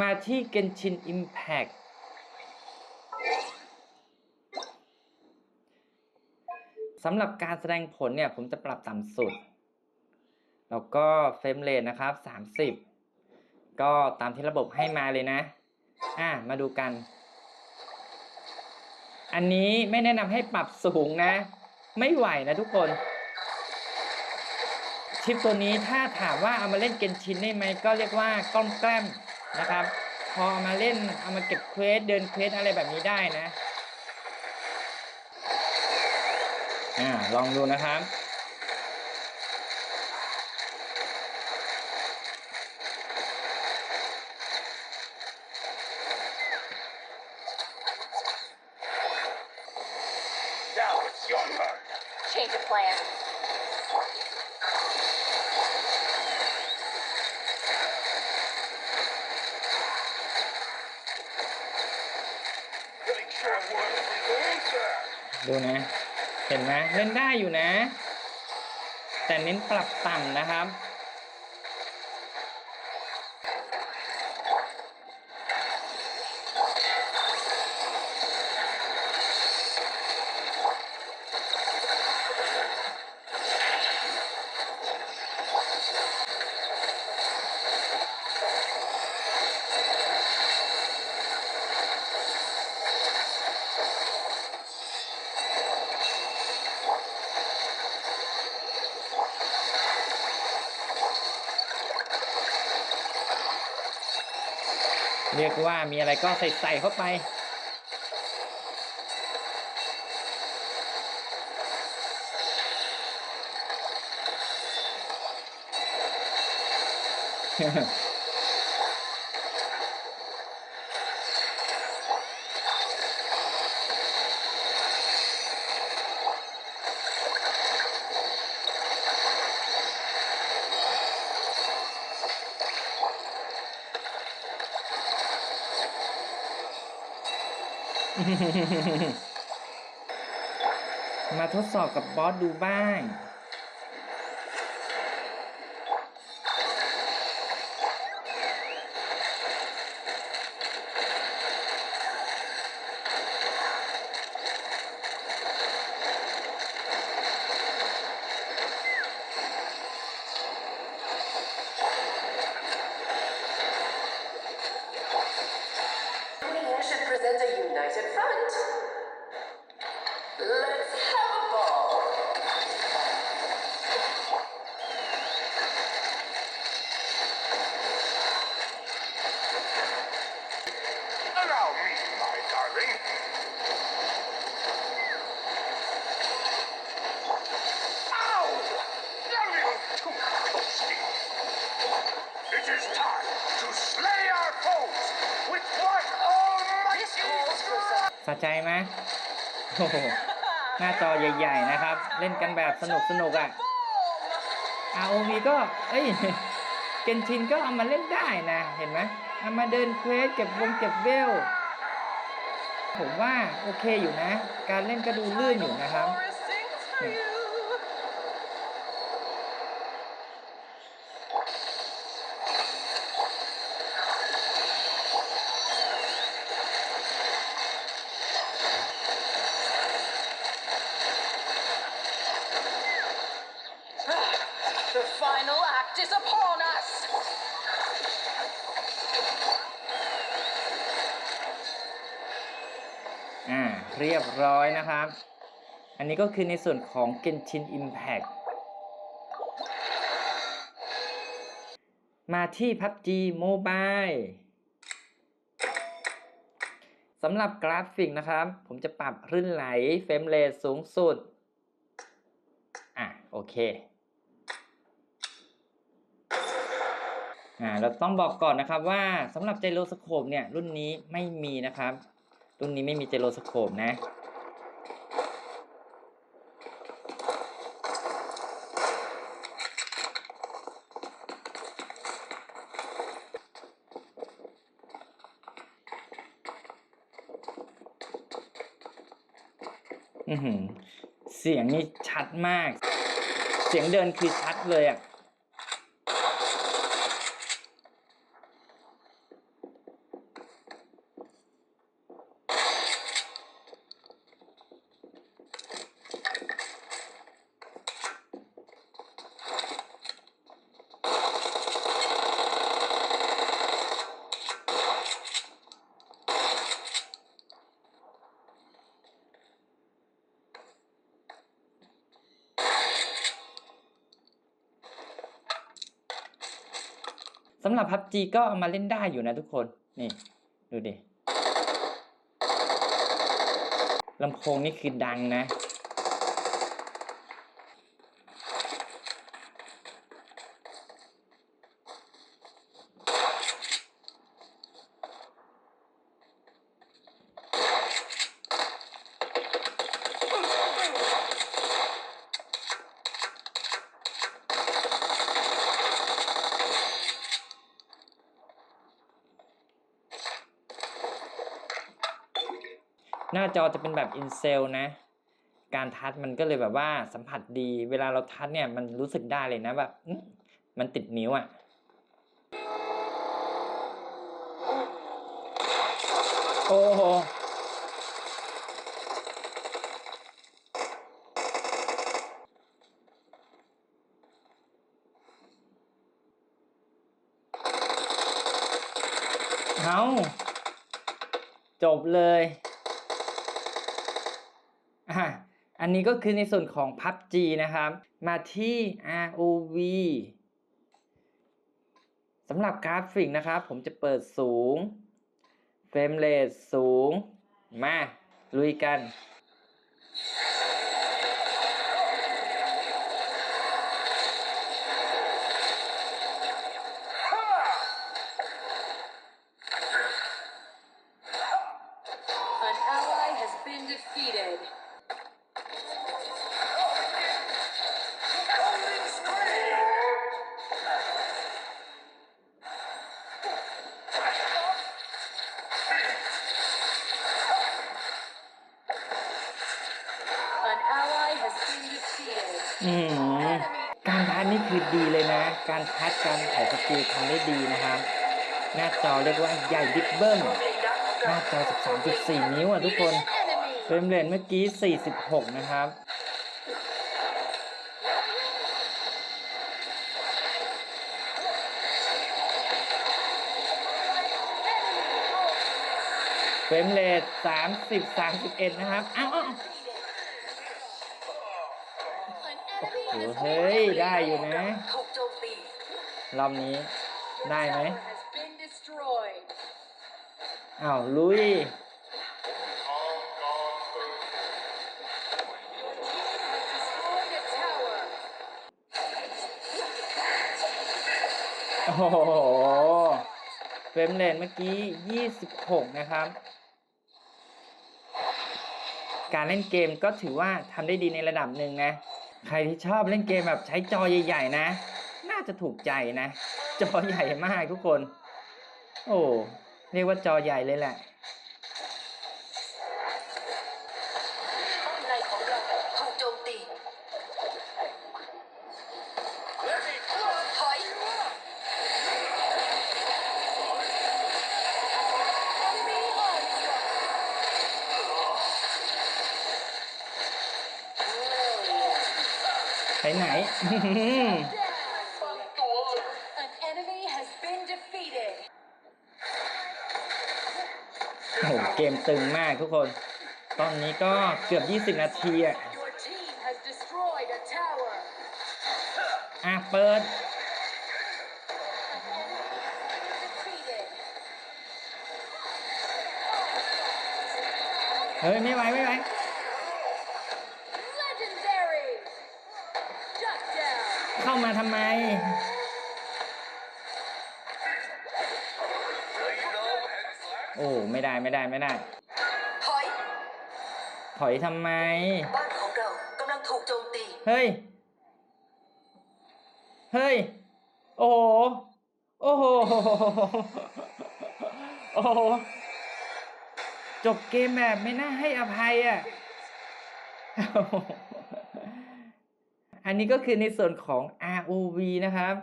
มาที่เกนชิน Impact สำหรับการแสดงผลเนี่ยผมจะปรับต่ำสุด แล้วก็เฟรมเรทนะครับ 30 ก็ตามที่ระบบให้มาเลยนะ อะ มาดูกัน อันนี้ไม่แนะนำให้ปรับสูงนะ ไม่ไหวนะทุกคน ชิปตัวนี้ถ้าถามว่าเอามาเล่นเกนชินได้ไหม ก็เรียกว่ากล้อมแกล้ม นะครับ พอเอามาเล่นเอามาเก็บเควสเดินเควสอะไรแบบนี้ได้นะอ่าลองดูนะครับ ดูนะ เห็นไหมเล่นได้อยู่นะ แต่เน้นปรับต่ำนะครับ เรียกว่ามีอะไรก็ใส่ใส่เข้าไป มาทดสอบกับบอสดูบ้าง สะใจไหมโอ้โหหน้าจอใหญ่ ๆ นะครับ เล่นกันแบบสนุกสนุกๆอะ ROV ก็ เอ้ย เกนชินก็เอามาเล่นได้นะ เห็นไหมเอามาเดินเควสเก็บวงเก็บเวล ผมว่าโอเคอยู่นะ การเล่นก็ดูลื่นอยู่นะครับ เรียบร้อยนะครับ อันนี้ก็คือในส่วนของ Genshin Impact มาที่ PUBG Mobile สำหรับกราฟิกนะครับ ผมจะปรับรื่นไหลเฟรมเรทสูงสุด อะ โอเค อ่า เราต้องบอกก่อนนะครับว่าสำหรับไจโรสโคปเนี่ย รุ่นนี้ไม่มีนะครับ รุ่นนี้ไม่มีไจโรสโคปนะ อือหือ เสียงนี่ชัดมาก เสียงเดินคือชัดเลยอะำหรับ PUBG ก็เอามาเล่นได้อยู่นะทุกคน นี่ดูดิลำโพงนี่คือดังนะ ห น้าจอจะเป็นแบบอินเซลนะ การทัชมันก็เลยแบบว่าสัมผัสดี เวลาเราทัชเนี่ยมันรู้สึกได้เลยนะแบบมันติดนิ้วอะ่ะโอ้โหเอาจบเลย อะอันนี้ก็คือในส่วนของ PUBG นะครับ มาที่ ROV สำหรับกราฟิกนะครับ ผมจะเปิดสูง เฟรมเรทสูง มา ลุยกัน ดีเลยนะ การทัชการถ่ายสกิลทำได้ดีนะครับ หน้าจอเรียกว่าใหญ่บิ๊กเบิ้มหน้าจอ 13.4 นิ้วอะทุกคนเฟรมเรทเมื่อกี้ 46 นะครับเฟรมเรท30 31 นะครับ อ้าวอ้าว An enemy โอ้เฮ้ย ได้อยู่นะถูกโจมตีรอบนี้ ได้ไหมอ้าวลุย โอ้โหเฟรมเรทเมื่อกี้ 26 นะครับ การเล่นเกมก็ถือว่าทำได้ดีในระดับหนึ่งนะ ใครที่ชอบเล่นเกมแบบใช้จอใหญ่ๆนะ น่าจะถูกใจนะ จอใหญ่มากทุกคน โอ้เรียกว่าจอใหญ่เลยแหละ ไปไหน An enemy has been defeated. โอ้โหเกมตึงมากทุกคน ตอนนี้ก็เกือบ 20 นาทีอะ Your team has destroyed a tower. อะเปิด An enemy has been defeated. เฮ้ยไม่ไหวไม่ไหว เข้ามาทำไม โอ้ไม่ได้ไม่ได้ไม่ได้ ถอย ถอยทำไม บ้านของเรากำลังถูกโจมตี เฮ้ย เฮ้ย โอ้โห โอ้โห โอ้โห จบเกมแบบไม่น่าให้อภัยอะ อันนี้ก็คือในส่วนของ ROV นะครับ